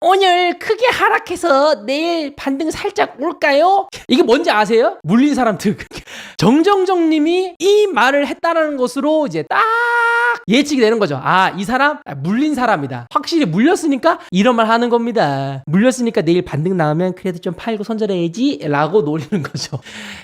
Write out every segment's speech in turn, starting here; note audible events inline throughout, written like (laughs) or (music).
오늘 크게 하락해서 내일 반등 살짝 올까요? 이게 뭔지 아세요? 물린 사람 특. (laughs) 정정정님이 이 말을 했다라는 것으로 이제 딱 예측이 되는 거죠. 아, 이 사람 아, 물린 사람이다. 확실히 물렸으니까 이런 말 하는 겁니다. 물렸으니까 내일 반등 나오면 그래도 좀 팔고 손절해야지 라고 노리는 거죠.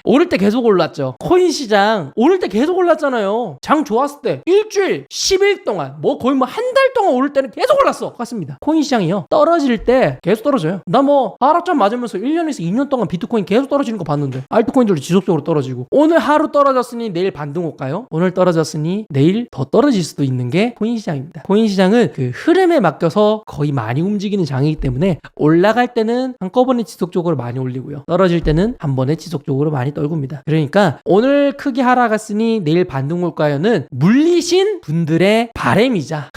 오를 때 계속 올랐죠. 코인 시장 오를 때 계속 올랐잖아요. 장 좋았을 때 일주일, 10일 동안 뭐 거의 뭐 한 달 동안 오를 때는 계속 올랐어. 같습니다. 코인 시장이요. 떨어질 때 계속 떨어져요. 나 뭐 하락점 맞으면서 1년에서 2년 동안 비트코인 계속 떨어지는 거 봤는데 알트코인들도 지속적으로 떨어지고 오늘 하루 떨어졌으니 내일 반등 올까요? 오늘 떨어졌으니 내일 더 떨어질 수도 있는 게 코인 시장입니다. 코인 시장은 그 흐름에 맡겨서 거의 많이 움직이는 장이기 때문에 올라갈 때는 한꺼번에 지속적으로 많이 올리고요. 떨어질 때는 한 번에 지속적으로 많이 떨굽니다. 그러니까 오늘 크게 하락했으니 내일 반등 올까요는 물리신 분들의 바램이자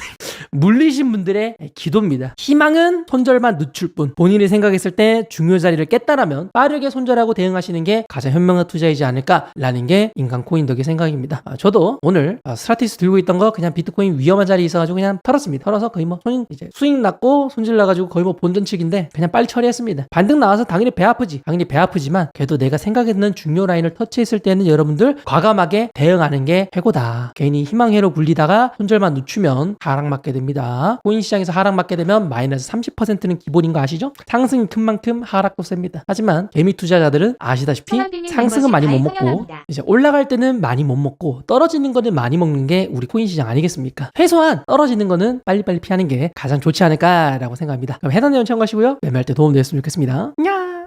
물리신 분들의 기도입니다. 희망은 손절만 늦출 뿐. 본인이 생각했을 때 중요 자리를 깼다라면 빠르게 손절하고 대응하시는 게 가장 현명한 투자이지 않을까라는 게 인간 코인 덕의 생각입니다. 아, 저도 오늘 아, 스트라티스 들고 있던 거 그냥 비트코인 위험한 자리에 있어가지고 그냥 털었습니다. 털어서 거의 뭐 손, 이제 수익 났고 손질 나가지고 거의 뭐 본전치기인데 그냥 빨리 처리했습니다. 반등 나와서 당연히 배 아프지. 당연히 배 아프지만 그래도 내가 생각했는 중요 라인을 터치했을 때는 여러분들 과감하게 대응하는 게 최고다. 괜히 희망회로 굴리다가 손절만 늦추면 하락 맞게 됩니다. 코인 시장에서 하락 맞게 되면 마이너스 30%는 기본인 거 아시죠? 상승이 큰 만큼 하락도 셉니다. 하지만 개미 투자자들은 아시다시피 상승은 많이 못 먹고. 이제 올라갈 때는 많이 못 먹고 떨어지는 거는 많이 먹는 게 우리 코인 시장 아니겠습니까? 최소한 떨어지는 거는 빨리빨리 피하는 게 가장 좋지 않을까라고 생각합니다. 그럼 해당 내용 참고하시고요. 매매할 때 도움 되셨으면 좋겠습니다. 야!